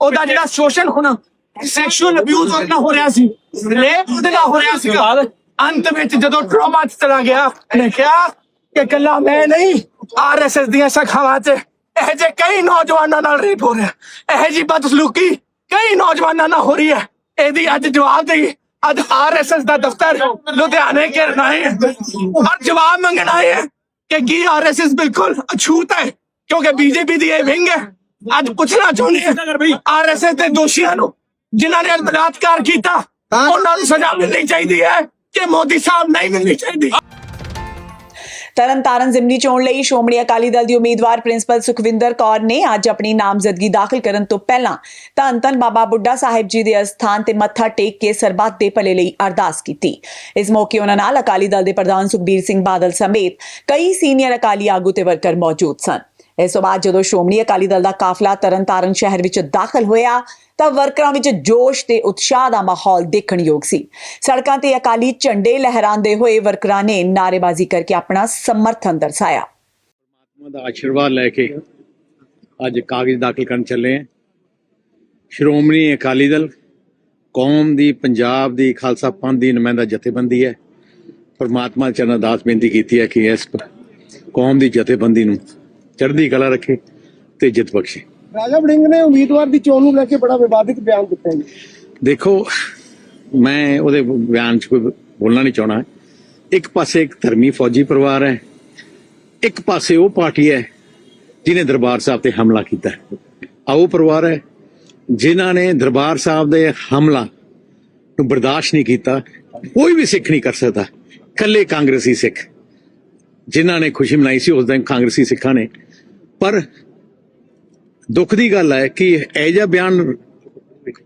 ਉਹਦਾ ਜਿਹੜਾ ਸ਼ੋਸ਼ਣ ਹੋਣਾ ਸੈਕਸ਼ੂਅਲ ਅਬਿਊਜ਼ ਉਹਦੇ ਨਾਲ ਹੋ ਰਿਹਾ ਸੀ। ਰੇਪ ਉਹਦੇ ਨਾਲ ਹੋ ਰਿਹਾ ਸੀਗਾ। ਅੰਤ ਵਿੱਚ ਜਦੋਂ ਟਰਾਮਾ ਚ ਚਲਾ ਗਿਆ ਉਹਨੇ ਕਿਹਾ ਕਿ ਕੱਲਾ ਮੈਂ ਨਹੀਂ ਆਰਐਸਐਸ ਦੀਆਂ ਸ਼ਾਖਾਵਾਂ 'ਚ ਇਹ ਜੇ ਕਈ ਨੌਜਵਾਨਾਂ ਨਾਲ ਰੇਪ ਹੋ ਰਿਹਾ। ਇਹ ਜੀ ਬਦਸਲੂਕੀ ਕਈ ਨੌਜਵਾਨਾਂ ਨਾਲ ਹੋ ਰਹੀ ਹੈ। ਇਹਦੀ ਅੱਜ ਜਵਾਬ ਦੇਈ। ਅੱਜ ਆਰਐਸਐਸ ਦਾ ਦਫ਼ਤਰ ਲੁਧਿਆਣੇ ਘੇਰਨਾ ਹੈ। ਔਰ ਜਵਾਬ ਮੰਗਣਾ ਹੈ ਕਿ ਕੀ ਆਰਐਸਐਸ ਬਿਲਕੁਲ ਅਛੂਤ ਹੈ ਕਿਉਂਕਿ ਬੀਜੇਪੀ ਦੀ ਇਹ ਵਿੰਗ ਹੈ। ਅੱਜ ਪੁੱਛਣਾ ਚਾਹੁੰਦੇ ਹਾਂ ਆਰਐਸਐਸ ਦੇ ਦੋਸ਼ੀਆਂ ਨੂੰ ਜਿਨ੍ਹਾਂ ਨੇ ਬਲਾਤਕਾਰ ਕੀਤਾ ਉਹਨਾਂ ਨੂੰ ਸਜ਼ਾ ਮਿਲਣੀ ਚਾਹੀਦੀ ਹੈ। ਕਿ ਮੋਦੀ ਸਾਹਿਬ ਨਹੀਂ ਮਿਲਣੀ ਚਾਹੀਦੀ। ਤਰਨਤਾਰਨ ਜ਼ਿਮਨੀ ਚੋਣ ਲਈ ਸ਼੍ਰੋਮਣੀ ਅਕਾਲੀ ਦਲ ਦੀ ਉਮੀਦਵਾਰ ਪ੍ਰਿੰਸੀਪਲ ਸੁਖਵਿੰਦਰ ਕੌਰ ਨੇ ਅੱਜ ਆਪਣੀ ਨਾਮਜ਼ਦਗੀ ਦਾਖਲ ਕਰਨ ਤੋਂ ਪਹਿਲਾਂ ਧੰਨ ਧੰਨ ਬਾਬਾ ਬੁੱਢਾ ਸਾਹਿਬ ਜੀ ਦੇ ਅਸਥਾਨ ਤੇ ਮੱਥਾ ਟੇਕ ਕੇ ਸਰਬੱਤ ਦੇ ਭਲੇ ਲਈ ਅਰਦਾਸ ਕੀਤੀ। ਇਸ ਮੌਕੇ ਉਹਨਾਂ ਨਾਲ ਅਕਾਲੀ ਦਲ ਦੇ ਪ੍ਰਧਾਨ ਸੁਖਬੀਰ ਸਿੰਘ ਬਾਦਲ ਸਮੇਤ ਕਈ ਸੀਨੀਅਰ ਅਕਾਲੀ ਆਗੂ ਤੇ ਵਰਕਰ ਮੌਜੂਦ ਸਨ। ਇਸ ਤੋਂ ਬਾਅਦ ਜਦੋਂ ਸ਼੍ਰੋਮਣੀ ਅਕਾਲੀ ਦਲ ਦਾ ਕਾਫਲਾ ਤਰਨਤਾਰਨ ਸ਼ਹਿਰ ਵਿੱਚ ਦਾਖਲ ਹੋਇਆ, ਤਾਂ ਵਰਕਰਾਂ ਵਿੱਚ ਜੋਸ਼ ਤੇ ਉਤਸ਼ਾਹ ਦਾ ਮਾਹੌਲ ਦੇਖਣ ਯੋਗ ਸੀ। ਸੜਕਾਂ ਤੇ ਅਕਾਲੀ ਝੰਡੇ ਲਹਿਰਾਉਂਦੇ ਹੋਏ ਵਰਕਰਾਂ ਨੇ ਨਾਅਰੇਬਾਜ਼ੀ ਕਰਕੇ ਆਪਣਾ ਸਮਰਥਨ ਦਰਸਾਇਆ। ਪਰਮਾਤਮਾ ਦਾ ਆਸ਼ੀਰਵਾਦ ਲੈ ਕੇ ਅੱਜ ਕਾਗਜ਼ ਦਾਖਲ ਕਰਨ ਚੱਲੇ ਹਾਂ। ਸ਼੍ਰੋਮਣੀ ਅਕਾਲੀ ਦਲ ਕੌਮ ਦੀ, ਪੰਜਾਬ ਦੀ, ਖਾਲਸਾ ਪੰਥ ਦੀ ਨੁਮਾਇੰਦਾ ਜਥੇਬੰਦੀ ਹੈ। ਪਰਮਾਤਮਾ ਚਰਨ ਅਰਦਾਸ ਬੇਨਤੀ ਕੀਤੀ ਹੈ ਕਿ ਇਸ ਕੌਮ ਦੀ ਜਥੇਬੰਦੀ ਨੂੰ ਚੜ੍ਹਦੀ ਕਲਾ ਰੱਖੇ ਤੇ ਜਿੱਤ ਬਖਸ਼ੇ। ਰਾਜਾ ਵੜਿੰਗ ਨੇ ਉਮੀਦਵਾਰ ਦੀ ਚੋਣ ਨੂੰ ਲੈ ਕੇ ਬੜਾ ਵਿਵਾਦਿਤ ਬਿਆਨ ਦਿੱਤਾ ਹੈ ਦੇਖੋ ਮੈਂ ਉਹਦੇ ਬਿਆਨ 'ਚ ਕੋਈ ਬੋਲਣਾ ਨਹੀਂ ਚਾਹਣਾ ਇੱਕ ਪਾਸੇ ਇੱਕ ਧਰਮੀ ਫੌਜੀ ਪਰਿਵਾਰ ਹੈ ਇੱਕ ਪਾਸੇ ਉਹ ਪਾਰਟੀ ਹੈ ਜਿਨੇ ਦਰਬਾਰ ਸਾਹਿਬ ਤੇ ਹਮਲਾ ਕੀਤਾ। ਹੈ ਆਹ ਉਹ ਪਰਿਵਾਰ ਹੈ ਜਿਨ੍ਹਾਂ ਨੇ ਦਰਬਾਰ ਸਾਹਿਬ ਦੇ ਹਮਲਾ ਨੂੰ ਬਰਦਾਸ਼ਤ ਨਹੀਂ ਕੀਤਾ। ਕੋਈ ਵੀ ਸਿੱਖ ਨਹੀਂ ਕਰ ਸਕਦਾ। ਕੱਲੇ ਕਾਂਗਰਸੀ ਸਿੱਖ। ਜਿਨ੍ਹਾਂ ਨੇ ਖੁਸ਼ੀ ਮਨਾਈ ਸੀ ਉਸ ਦਿਨ ਕਾਂਗਰਸੀ ਸਿੱਖਾਂ ਨੇ ਪਰ ਦੁੱਖ ਦੀ ਗੱਲ ਹੈ ਕਿ ਇਹ ਜਿਹਾ ਬਿਆਨ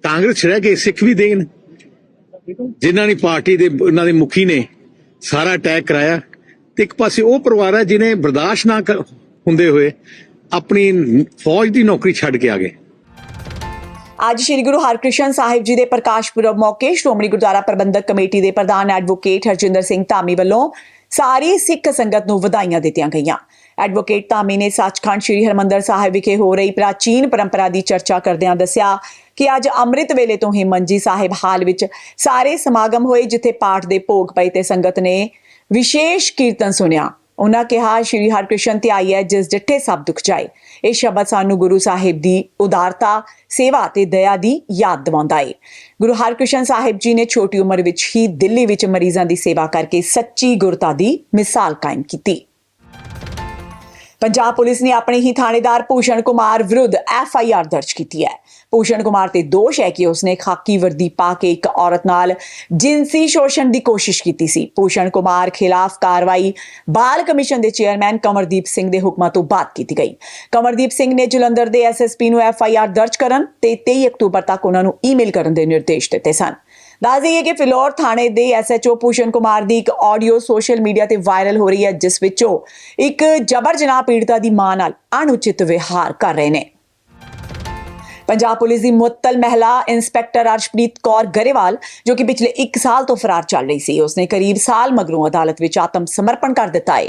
ਕਾਂਗਰਸ 'ਚ ਰਹਿ ਸਿੱਖ ਵੀ ਦੇਣ, ਜਿਨ੍ਹਾਂ ਨੇ ਪਾਰਟੀ ਦੇ, ਉਹਨਾਂ ਦੇ ਮੁਖੀ ਨੇ ਸਾਰਾ ਅਟੈਕ ਕਰਾਇਆ ਤੇ ਇੱਕ ਪਾਸੇ ਉਹ ਪਰਿਵਾਰ ਹੈ ਜਿਨੇ ਬਰਦਾਸ਼ਤ ਨਾ ਹੁੰਦੇ ਹੋਏ ਆਪਣੀ ਫੌਜ ਦੀ ਨੌਕਰੀ ਛੱਡ ਕੇ ਆ ਗਏ। ਅੱਜ ਸ੍ਰੀ ਗੁਰੂ ਹਰਕ੍ਰਿਸ਼ਨ ਸਾਹਿਬ ਜੀ ਦੇ ਪ੍ਰਕਾਸ਼ ਪੁਰਬ ਮੌਕੇ ਸ਼੍ਰੋਮਣੀ ਗੁਰਦੁਆਰਾ ਪ੍ਰਬੰਧਕ ਕਮੇਟੀ ਦੇ ਪ੍ਰਧਾਨ ਐਡਵੋਕੇਟ ਹਰਜਿੰਦਰ ਸਿੰਘ ਧਾਮੀ ਵੱਲੋਂ ਸਾਰੀ ਸਿੱਖ ਸੰਗਤ ਨੂੰ ਵਧਾਈਆਂ ਦਿੱਤੀਆਂ ਗਈਆਂ। ਐਡਵੋਕੇਟ ਧਾਮੀ ਨੇ ਸੱਚਖੰਡ ਸ੍ਰੀ ਹਰਮੰਦਰ ਸਾਹਿਬ ਵਿਖੇ ਹੋ ਰਹੀ ਪ੍ਰਾਚੀਨ ਪਰੰਪਰਾ ਦੀ ਚਰਚਾ ਕਰਦਿਆਂ ਦੱਸਿਆ ਕਿ ਅੱਜ ਅੰਮ੍ਰਿਤ ਵੇਲੇ ਤੋਂ ਹੀ ਮੰਜੀ ਸਾਹਿਬ ਹਾਲ ਵਿੱਚ ਸਾਰੇ ਸਮਾਗਮ ਹੋਏ ਜਿੱਥੇ ਪਾਠ ਦੇ ਭੋਗ ਪਏ ਤੇ ਸੰਗਤ ਨੇ ਵਿਸ਼ੇਸ਼ ਕੀਰਤਨ ਸੁਣਿਆ। ਉਹਨਾਂ ਕਿਹਾ, ਸ਼੍ਰੀ ਹਰਕ੍ਰਿਸ਼ਨ ਤੇ ਆਈ ਹੈ ਜਿਸ ਡਿੱਠੇ ਸਭ ਦੁੱਖ ਜਾਏ। ਇਹ ਸ਼ਬਦ ਸਾਨੂੰ ਗੁਰੂ ਸਾਹਿਬ ਦੀ ਉਦਾਰਤਾ, ਸੇਵਾ ਤੇ ਦਇਆ ਦੀ ਯਾਦ ਦਿਵਾਉਂਦਾ ਹੈ ਗੁਰੂ ਹਰਕ੍ਰਿਸ਼ਨ ਸਾਹਿਬ ਜੀ ਨੇ ਛੋਟੀ ਉਮਰ ਵਿੱਚ ਹੀ ਦਿੱਲੀ ਵਿੱਚ ਮਰੀਜ਼ਾਂ ਦੀ ਸੇਵਾ ਕਰਕੇ ਸੱਚੀ ਗੁਰਤਾ ਦੀ ਮਿਸਾਲ ਕਾਇਮ ਕੀਤੀ। ਪੰਜਾਬ ਪੁਲਿਸ ਨੇ ਆਪਣੇ ਹੀ ਥਾਣੇਦਾਰ ਭੂਸ਼ਣ ਕੁਮਾਰ ਵਿਰੁੱਧ ਐਫ ਆਈ ਆਰ ਦਰਜ ਕੀਤੀ ਹੈ। ਭੂਸ਼ਣ ਕੁਮਾਰ ਤੇ ਦੋਸ਼ ਹੈ ਕਿ ਉਸਨੇ ਖਾਕੀ ਵਰਦੀ ਪਾ ਕੇ ਇੱਕ ਔਰਤ ਨਾਲ ਜਿਨਸੀ ਸ਼ੋਸ਼ਣ ਦੀ ਕੋਸ਼ਿਸ਼ ਕੀਤੀ ਸੀ। ਭੂਸ਼ਣ ਕੁਮਾਰ ਖਿਲਾਫ ਕਾਰਵਾਈ ਬਾਲ ਕਮਿਸ਼ਨ ਦੇ ਚੇਅਰਮੈਨ ਕਮਰਦੀਪ ਸਿੰਘ ਦੇ ਹੁਕਮਾਂ ਤੋਂ ਬਾਅਦ ਕੀਤੀ ਗਈ। ਕਮਰਦੀਪ ਸਿੰਘ ਨੇ ਜਲੰਧਰ ਦੇ ਐਸਐਸਪੀ ਨੂੰ ਐਫ ਆਈ ਆਰ ਦਰਜ ਕਰਨ ਤੇ 23 ਅਕਤੂਬਰ ਤੱਕ ਉਹਨਾਂ ਨੂੰ ਈਮੇਲ ਕਰਨ ਦੇ ਨਿਰਦੇਸ਼ ਦਿੱਤੇ ਸਨ। ਦੱਸ ਦਈਏ ਕਿ ਫਿਲੌਰ ਥਾਣੇ ਦੇ ਐਸਐਚਓ ਭੂਸ਼ਣ ਕੁਮਾਰ ਦੀ ਇੱਕ ਆਡੀਓ ਸੋਸ਼ਲ ਮੀਡੀਆ ਤੇ ਵਾਇਰਲ ਹੋ ਰਹੀ ਹੈ, ਜਿਸ ਵਿੱਚੋਂ ਇੱਕ ਜਬਰ ਜਨਾਹ ਪੀੜਤਾ ਦੀ ਮਾਂ ਨਾਲ ਅਣਉਚਿਤ ਵਿਹਾਰ ਕਰ ਰਹੇ ਨੇ। ਪੰਜਾਬ ਪੁਲਿਸ ਦੀ ਮੁਅੱਤਲ ਮਹਿਲਾ ਇੰਸਪੈਕਟਰ ਅਰਸ਼ਪ੍ਰੀਤ ਕੌਰ ਗਰੇਵਾਲ, ਜੋ ਕਿ ਪਿਛਲੇ 1 ਸਾਲ ਤੋਂ ਫਰਾਰ ਚੱਲ ਰਹੀ ਸੀ, ਉਸਨੇ ਕਰੀਬ ਸਾਲ ਮਗਰੋਂ ਅਦਾਲਤ ਵਿੱਚ ਆਤਮ ਸਮਰਪਣ ਕਰ ਦਿੱਤਾ ਹੈ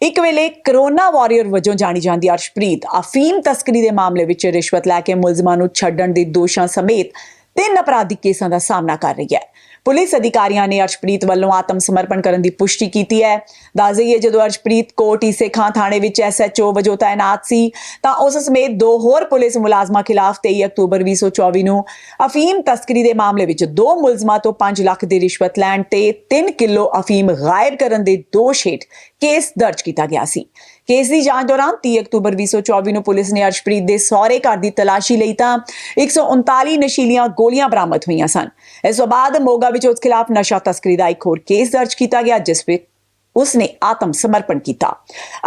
ਇੱਕ ਵੇਲੇ ਕਰੋਨਾ ਵਾਰੀਅਰ ਵਜੋਂ ਜਾਣੀ ਜਾਂਦੀ ਅਰਸ਼ਪ੍ਰੀਤ, ਅਫੀਮ ਤਸਕਰੀ ਦੇ ਮਾਮਲੇ ਵਿੱਚ ਰਿਸ਼ਵਤ ਲੈ ਕੇ ਮੁਲਜ਼ਮਾਂ ਨੂੰ ਛੱਡਣ ਦੇ ਦੋਸ਼ਾਂ ਸਮੇਤ ਤਿੰਨ ਅਪਰਾਧਿਕ ਕੇਸਾਂ ਦਾ ਸਾਹਮਣਾ ਕਰ ਰਹੀ ਹੈ। ਪੁਲਿਸ ਅਧਿਕਾਰੀਆਂ ਨੇ ਅਰਸ਼ਪ੍ਰੀਤ ਵੱਲੋਂ ਆਤਮ ਸਮਰਪਣ ਕਰਨ ਦੀ ਪੁਸ਼ਟੀ ਕੀਤੀ ਹੈ। ਦੱਸ ਦਈਏ, ਜਦੋਂ ਅਰਸ਼ਪ੍ਰੀਤ ਕੋਟ ਈਸੇ ਖਾਂ ਥਾਣੇ ਵਿੱਚ ਐਸਐਚਓ ਵਜੋਂ ਤਾਇਨਾਤ ਸੀ, ਤਾਂ ਉਸ ਸਮੇਤ ਦੋ ਹੋਰ ਪੁਲਿਸ ਮੁਲਾਜ਼ਮਾਂ ਖਿਲਾਫ 23 ਅਕਤੂਬਰ 2024 ਨੂੰ ਅਫੀਮ ਤਸਕਰੀ ਦੇ ਮਾਮਲੇ ਵਿੱਚ ਦੋ ਮੁਲਜ਼ਮਾਂ ਤੋਂ 5 ਲੱਖ ਦੀ ਰਿਸ਼ਵਤ ਲੈਣ ਤੇ 3 ਕਿਲੋ ਅਫੀਮ ਗਾਇਬ ਕਰਨ ਦੇ ਦੋਸ਼ ਹੇਠ ਕੇਸ ਦਰਜ ਕੀਤਾ ਗਿਆ ਸੀ। ਕੇਸ ਦੀ ਜਾਂਚ ਦੌਰਾਨ 30 ਅਕਤੂਬਰ 2024 ਨੂੰ ਪੁਲਿਸ ਨੇ ਅਰਸ਼ਪ੍ਰੀਤ ਦੇ ਸਹੁਰੇ ਘਰ ਦੀ ਤਲਾਸ਼ੀ ਲਈ ਤਾਂ 139 ਨਸ਼ੀਲੀਆਂ ਗੋਲੀਆਂ ਬਰਾਮਦ ਹੋਈਆਂ ਸਨ। ਇਸ ਤੋਂ ਬਾਅਦ ਮੋਗਾ ਵਿੱਚ ਉਸ ਖਿਲਾਫ ਨਸ਼ਾ ਤਸਕਰੀ ਦਾ ਇੱਕ ਹੋਰ ਕੇਸ ਦਰਜ ਕੀਤਾ ਗਿਆ, ਜਿਸ ਵਿੱਚ ਉਸਨੇ ਆਤਮ ਸਮਰਪਣ ਕੀਤਾ।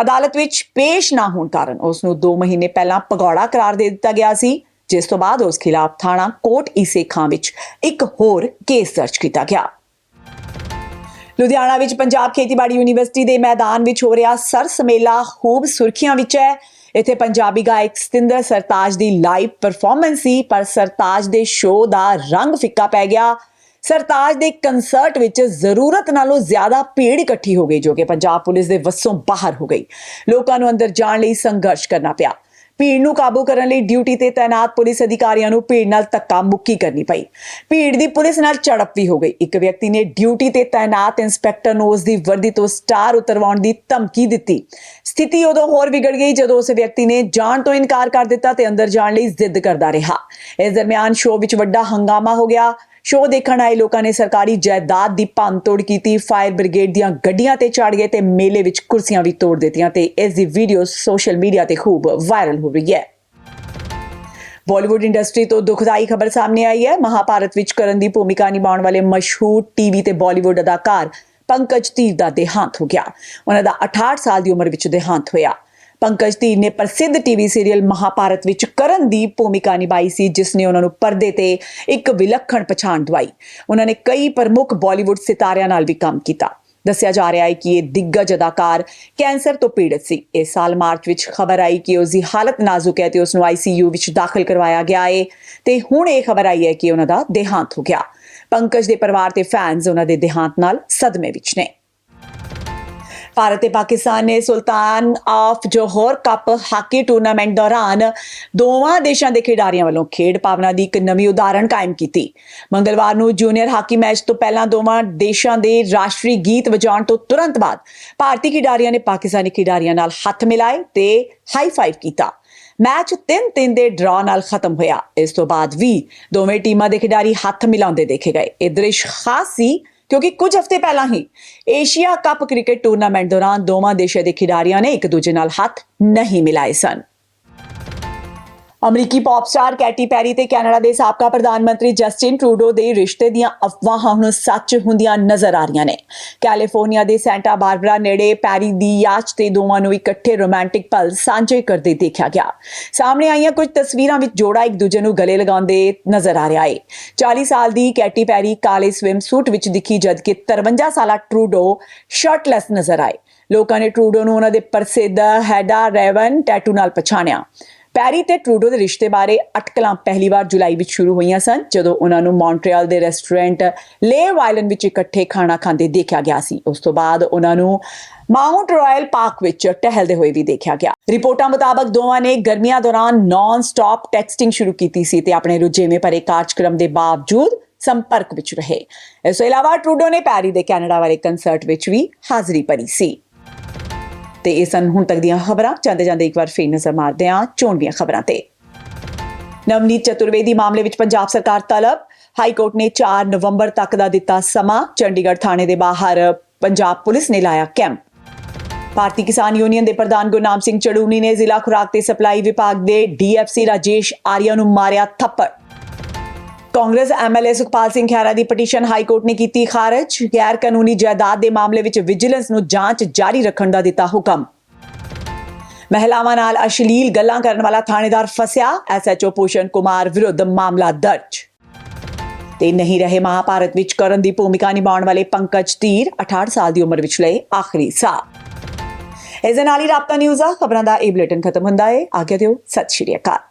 ਅਦਾਲਤ ਵਿੱਚ ਪੇਸ਼ ਨਾ ਹੋਣ ਕਾਰਨ ਉਸ ਨੂੰ 2 ਮਹੀਨੇ ਪਹਿਲਾਂ ਭਗੌੜਾ ਕਰਾਰ ਦੇ ਦਿੱਤਾ ਗਿਆ ਸੀ, ਜਿਸ ਤੋਂ ਬਾਅਦ ਉਸ ਖਿਲਾਫ ਥਾਣਾ ਕੋਟ ਈਸੇ ਖਾਂ ਵਿੱਚ ਇੱਕ ਹੋਰ ਕੇਸ ਦਰਜ ਕੀਤਾ ਗਿਆ। ਲੁਧਿਆਣਾ ਵਿੱਚ ਪੰਜਾਬ ਖੇਤੀਬਾੜੀ ਯੂਨੀਵਰਸਿਟੀ ਦੇ ਮੈਦਾਨ ਵਿੱਚ ਹੋ ਰਿਹਾ ਸਰ ਸਮੇਲਾ ਖੂਬ ਸੁਰਖੀਆਂ ਵਿੱਚ ਹੈ। ਇੱਥੇ ਪੰਜਾਬੀ ਗਾਇਕ ਸਤਿੰਦਰ ਸਰਤਾਜ ਦੀ ਲਾਈਵ ਪਰਫਾਰਮੈਂਸ ਸੀ, ਪਰ ਸਰਤਾਜ ਦੇ ਸ਼ੋਅ ਦਾ ਰੰਗ ਫਿੱਕਾ ਪੈ ਗਿਆ। ਸਰਤਾਜ ਦੇ ਕੰਸਰਟ ਵਿੱਚ ਜ਼ਰੂਰਤ ਨਾਲੋਂ ਜ਼ਿਆਦਾ ਭੀੜ ਇਕੱਠੀ ਹੋ ਗਈ, ਜੋ ਕਿ ਪੰਜਾਬ ਪੁਲਿਸ ਦੇ ਵੱਸੋਂ ਬਾਹਰ ਹੋ ਗਈ। ਲੋਕਾਂ ਨੂੰ ਅੰਦਰ ਜਾਣ ਲਈ ਸੰਘਰਸ਼ ਕਰਨਾ ਪਿਆ। ਭੀੜ ਨੂੰ ਕਾਬੂ ਕਰਨ ਲਈ ਡਿਊਟੀ ਤੇ ਤਾਇਨਾਤ ਪੁਲਿਸ ਅਧਿਕਾਰੀਆਂ ਨੂੰ ਭੀੜ ਨਾਲ ਧੱਕਾ ਮੁੱਕੀ ਕਰਨੀ ਪਈ। ਭੀੜ ਦੀ ਪੁਲਿਸ ਨਾਲ ਝੜਪ ਵੀ ਹੋ ਗਈ। ਇੱਕ ਵਿਅਕਤੀ ਨੇ ਡਿਊਟੀ ਤੇ ਤਾਇਨਾਤ ਇੰਸਪੈਕਟਰ ਨੂੰ ਉਸ ਦੀ ਵਰਦੀ ਤੋਂ ਸਟਾਰ ਉਤਰਵਾਉਣ ਦੀ ਧਮਕੀ ਦਿੱਤੀ। ਸਥਿਤੀ ਉਦੋਂ ਹੋਰ ਵਿਗੜ ਗਈ ਜਦੋਂ ਉਸ ਵਿਅਕਤੀ ਨੇ ਜਾਣ ਤੋਂ ਇਨਕਾਰ ਕਰ ਦਿੱਤਾ ਤੇ ਅੰਦਰ ਜਾਣ ਲਈ ਜ਼ਿੱਦ ਕਰਦਾ ਰਿਹਾ। ਇਸ ਦਰਮਿਆਨ ਸ਼ੋਅ ਵਿੱਚ ਵੱਡਾ ਹੰਗਾਮਾ ਹੋ ਗਿਆ। ਸ਼ੋਅ ਦੇਖਣ ਆਏ ਲੋਕਾਂ ਨੇ ਸਰਕਾਰੀ ਜਾਇਦਾਦ ਦੀ ਭੰਨਤੋੜ ਕੀਤੀ। ਫਾਇਰ ਬ੍ਰਿਗੇਡ ਦੀਆਂ ਗੱਡੀਆਂ ਤੇ ਚੜ ਗਏ ਤੇ ਮੇਲੇ ਵਿੱਚ ਕੁਰਸੀਆਂ ਵੀ ਤੋੜ ਦਿੱਤੀਆਂ ਤੇ ਇਸ ਦੀ ਵੀਡੀਓ ਸੋਸ਼ਲ ਮੀਡੀਆ ਤੇ ਖੂਬ ਵਾਇਰਲ ਹੋ ਰਹੀ ਹੈ। ਬਾਲੀਵੁੱਡ ਇੰਡਸਟਰੀ ਤੋਂ ਦੁਖਦਾਈ ਖਬਰ ਸਾਹਮਣੇ ਆਈ ਹੈ। ਮਹਾਭਾਰਤ ਵਿੱਚ ਕਰਨ ਦੀ ਭੂਮਿਕਾ ਨਿਭਾਉਣ ਵਾਲੇ ਮਸ਼ਹੂਰ ਟੀਵੀ ਤੇ ਬਾਲੀਵੁੱਡ ਅਦਾਕਾਰ ਪੰਕਜ ਧੀਰ ਦਾ ਦੇਹਾਂਤ ਹੋ ਗਿਆ। ਉਹਨਾਂ ਦਾ 68 ਸਾਲ ਦੀ ਉਮਰ ਵਿੱਚ ਦੇਹਾਂਤ ਹੋਇਆ। ਪੰਕਜ ਧੀਰ ਨੇ ਪ੍ਰਸਿੱਧ ਟੀਵੀ ਸੀਰੀਅਲ ਮਹਾਭਾਰਤ ਵਿੱਚ ਕਰਨ ਦੀ ਭੂਮਿਕਾ ਨਿਭਾਈ ਸੀ, ਜਿਸ ਨੇ ਉਹਨਾਂ ਨੂੰ ਪਰਦੇ ਤੇ ਇੱਕ ਵਿਲੱਖਣ ਪਛਾਣ ਦਵਾਈ। ਉਹਨਾਂ ਨੇ ਕਈ ਪ੍ਰਮੁੱਖ ਬਾਲੀਵੁੱਡ ਸਿਤਾਰਿਆਂ ਨਾਲ ਵੀ ਕੰਮ ਕੀਤਾ। ਦੱਸਿਆ ਜਾ ਰਿਹਾ ਹੈ ਕਿ ਇਹ ਦਿੱਗਜ ਅਦਾਕਾਰ ਕੈਂਸਰ ਤੋਂ ਪੀੜਤ ਸੀ। ਇਸ ਸਾਲ ਮਾਰਚ ਵਿੱਚ ਖਬਰ ਆਈ ਕਿ ਉਸ ਦੀ ਹਾਲਤ ਨਾਜ਼ੁਕ ਹੈ ਤੇ ਉਸ ਨੂੰ ਆਈਸੀਯੂ ਵਿੱਚ ਦਾਖਲ ਕਰਵਾਇਆ ਗਿਆ ਹੈ ਤੇ ਹੁਣ ਇਹ ਖਬਰ ਆਈ ਹੈ ਕਿ ਉਹਨਾਂ ਦਾ ਦੇਹਾਂਤ ਹੋ ਗਿਆ। ਪੰਕਜ ਦੇ ਪਰਿਵਾਰ ਤੇ ਫੈਨਸ ਉਹਨਾਂ ਦੇ ਦੇਹਾਂਤ ਨਾਲ ਸਦਮੇ ਵਿੱਚ ਨੇ। ਭਾਰਤ ਤੇ ਪਾਕਿਸਤਾਨ ਨੇ Sultan of Johor cup hockey tournament ਦੌਰਾਨ ਦੋਵਾਂ ਦੇਸ਼ਾਂ ਦੇ ਖਿਡਾਰੀਆਂ ਵੱਲੋਂ ਖੇਡ ਭਾਵਨਾ ਦੀ ਇੱਕ ਨਵੀਂ ਉਦਾਹਰਣ ਕਾਇਮ ਕੀਤੀ। ਮੰਗਲਵਾਰ ਨੂੰ ਜੂਨੀਅਰ ਹਾਕੀ ਮੈਚ ਤੋਂ ਪਹਿਲਾਂ ਦੋਵਾਂ ਦੇਸ਼ਾਂ ਦੇ ਰਾਸ਼ਟਰੀ ਗੀਤ ਵਜਾਉਣ ਤੋਂ ਤੁਰੰਤ ਬਾਅਦ ਭਾਰਤੀ ਖਿਡਾਰੀਆਂ ਨੇ ਪਾਕਿਸਤਾਨੀ ਖਿਡਾਰੀਆਂ ਨਾਲ ਹੱਥ ਮਿਲਾਏ ਤੇ ਹਾਈ ਫਾਈਵ ਕੀਤਾ। ਮੈਚ 3-3 ਦੇ ਡਰਾ ਨਾਲ ਖਤਮ ਹੋਇਆ। ਇਸ ਤੋਂ ਬਾਅਦ ਵੀ ਦੋਵੇਂ ਟੀਮਾਂ ਦੇ ਖਿਡਾਰੀ ਹੱਥ ਮਿਲਾਉਂਦੇ ਦੇਖੇ ਗਏ। ਇਹ ਦ੍ਰਿਸ਼ ਖਾਸ ਸੀ ਕਿਉਂਕਿ ਕੁਝ ਹਫ਼ਤੇ ਪਹਿਲਾਂ ਹੀ ਏਸ਼ੀਆ ਕੱਪ ਕ੍ਰਿਕਟ ਟੂਰਨਾਮੈਂਟ ਦੌਰਾਨ ਦੋਵਾਂ ਦੇਸ਼ਾਂ ਦੇ ਖਿਡਾਰੀਆਂ ਨੇ ਇੱਕ ਦੂਜੇ ਨਾਲ ਹੱਥ ਨਹੀਂ ਮਿਲਾਏ ਸਨ। ਅਮਰੀਕੀ ਪੌਪ ਸਟਾਰ ਕੈਟੀ ਪੈਰੀ ਤੇ ਕੈਨੇਡਾ ਦੇ ਸਾਬਕਾ ਪ੍ਰਧਾਨ ਮੰਤਰੀ ਜਸਟਿਨ ਟਰੂਡੋ ਦੇ ਰਿਸ਼ਤੇ ਦੀਆਂ ਅਫਵਾਹਾਂ ਹੁਣ ਸੱਚ ਹੁੰਦੀਆਂ ਨਜ਼ਰ ਆ ਰਹੀਆਂ ਨੇ। ਕੈਲੀਫੋਰਨੀਆ ਦੇ ਸੈਂਟਾ ਬਾਰਬਰਾ ਨੇੜੇ ਪੈਰੀ ਦੀ ਯਾਚ ਤੇ ਦੋਵਾਂ ਨੂੰ ਇਕੱਠੇ ਰੋਮਾਂਟਿਕ ਪਲ ਸਾਂਝੇ ਕਰਦੇ ਦੇਖਿਆ ਗਿਆ। ਸਾਹਮਣੇ ਆਈਆਂ ਕੁਝ ਤਸਵੀਰਾਂ ਵਿੱਚ ਜੋੜਾ ਇੱਕ ਦੂਜੇ ਨੂੰ ਗਲੇ ਲਗਾਉਂਦੇ ਨਜ਼ਰ ਆ ਰਿਹਾ ਏ। 40 ਸਾਲ ਦੀ ਕੈਟੀ ਪੈਰੀ ਕਾਲੇ ਸਵਿਮ ਸੂਟ ਵਿੱਚ ਦਿਖੀ ਜਦਕਿ 53 ਸਾਲਾ ਟਰੂਡੋ ਸ਼ਰਟਲੈਸ ਨਜ਼ਰ ਆਏ। ਲੋਕਾਂ ਨੇ ਟਰੂਡੋ ਨੂੰ ਉਹਨਾਂ ਦੇ ਪ੍ਰਸਿੱਧ ਹੈਡਾ ਰੈਵਨ ਟੈਟੂ ਨਾਲ ਪਛਾਣਿਆ। ਪੈਰੀ ਤੇ ਟਰੂਡੋ ਦੇ ਰਿਸ਼ਤੇ ਬਾਰੇ ਅਟਕਲਾਂ ਪਹਿਲੀ ਵਾਰ ਜੁਲਾਈ ਵਿੱਚ ਸ਼ੁਰੂ ਹੋਈਆਂ ਸਨ, ਜਦੋਂ ਉਹਨਾਂ ਨੂੰ ਮੌਂਟਰੀਅਲ ਦੇ ਰੈਸਟੋਰੈਂਟ ਲੇ ਵਾਇਲਨ ਵਿੱਚ ਇਕੱਠੇ ਖਾਣਾ ਖਾਂਦੇ ਦੇਖਿਆ ਗਿਆ ਸੀ। ਉਸ ਤੋਂ ਬਾਅਦ ਉਹਨਾਂ ਨੂੰ ਮਾਊਂਟ ਰਾਇਲ ਪਾਰਕ ਵਿੱਚ ਟਹਿਲਦੇ ਹੋਏ ਵੀ ਦੇਖਿਆ ਗਿਆ। ਰਿਪੋਰਟਾਂ ਮੁਤਾਬਕ ਦੋਵਾਂ ਨੇ ਗਰਮੀਆਂ ਦੌਰਾਨ ਨਾਨ ਸਟਾਪ ਟੈਕਸਟਿੰਗ ਸ਼ੁਰੂ ਕੀਤੀ ਸੀ ਤੇ ਆਪਣੇ ਰੁਝੇਵੇਂ ਭਰੇ ਕਾਰਜਕ੍ਰਮ ਦੇ ਬਾਵਜੂਦ ਸੰਪਰਕ ਵਿੱਚ ਰਹੇ। ਇਸ ਤੋਂ ਇਲਾਵਾ ਟਰੂਡੋ ਨੇ ਪੈਰੀ ਦੇ ਕੈਨੇਡਾ ਵਾਲੇ ਕੰਸਰਟ ਵਿੱਚ ਵੀ ਹਾਜ਼ਰੀ ਭਰੀ ਸੀ। ਤੇ ਇਹ ਸਨ ਹੁਣ ਤੱਕ ਦੀਆਂ ਖਬਰਾਂ। ਜਾਂਦੇ ਜਾਂਦੇ ਇੱਕ ਵਾਰ ਫੇਰ ਨਜ਼ਰ ਮਾਰਦੇ ਹਾਂ ਚੋਣਵੀਆਂ ਖਬਰਾਂ ਤੇ। ਨਵਨੀਤ ਚਤੁਰਵੇਦੀ ਮਾਮਲੇ ਵਿੱਚ ਪੰਜਾਬ ਸਰਕਾਰ ਤਲਬ, ਹਾਈ ਕੋਰਟ ਨੇ 4 ਨਵੰਬਰ ਤੱਕ ਦਾ ਦਿੱਤਾ ਸਮਾਂ। ਚੰਡੀਗੜ੍ਹ ਥਾਣੇ ਦੇ ਬਾਹਰ ਪੰਜਾਬ ਪੁਲਿਸ ਨੇ ਲਾਇਆ ਕੈਂਪ। ਭਾਰਤੀ ਕਿਸਾਨ ਯੂਨੀਅਨ ਦੇ ਪ੍ਰਧਾਨ ਗੁਰਨਾਮ ਸਿੰਘ ਚੜੂਨੀ ਨੇ ਜ਼ਿਲ੍ਹਾ ਖੁਰਾਕ ਤੇ ਸਪਲਾਈ ਵਿਭਾਗ ਦੇ ਡੀਐਫਸੀ ਰਾਜੇਸ਼ ਆਰੀਆ ਨੂੰ ਮਾਰਿਆ ਥੱਪੜ। ਕਾਂਗਰਸ ਐਮਐਲਏ ਸੁਖਪਾਲ ਸਿੰਘ ਖਹਿਰਾ ਦੀ ਪਟੀਸ਼ਨ ਹਾਈ ਕੋਰਟ ਨੇ ਕੀਤੀ ਖਾਰਜ। ਗੈਰ ਕਾਨੂੰਨੀ ਜਾਇਦਾਦ ਦੇ ਮਾਮਲੇ ਵਿੱਚ ਵਿਜੀਲੈਂਸ ਨੂੰ ਜਾਂਚ ਜਾਰੀ ਰੱਖਣ ਦਾ ਦਿੱਤਾ ਹੁਕਮ। ਮਹਿਲਾਵਾਂ ਨਾਲ ਅਸ਼ਲੀਲ ਗੱਲਾਂ ਕਰਨ ਵਾਲਾ ਥਾਣੇਦਾਰ ਫਸਿਆ ਐਸਐਚਓ ਪੂਸ਼ਨ ਕੁਮਾਰ ਵਿਰੁੱਧ ਮਾਮਲਾ ਦਰਜ। ਤੇ ਨਹੀਂ ਰਹੇ ਮਹਾਭਾਰਤ ਵਿੱਚ ਕਰਨ ਦੀ ਭੂਮਿਕਾ ਨਿਭਾਉਣ ਵਾਲੇ ਪੰਕਜ ਧੀਰ 68 ਸਾਲ ਦੀ ਉਮਰ ਵਿੱਚ ਲਏ ਆਖਰੀ ਸਾਹ ਇਸ ਦੇ ਨਾਲ ਹੀ ਰਾਪਤਾ ਨਿਊਜ਼ ਆ, ਖਬਰਾਂ ਦਾ ਇਹ ਬੁਲੇਟਿਨ ਖਤਮ ਹੁੰਦਾ ਹੈ ਆਗਿਆ ਦਿਓ, ਸਤਿ ਸ਼੍ਰੀ ਅਕਾਲ।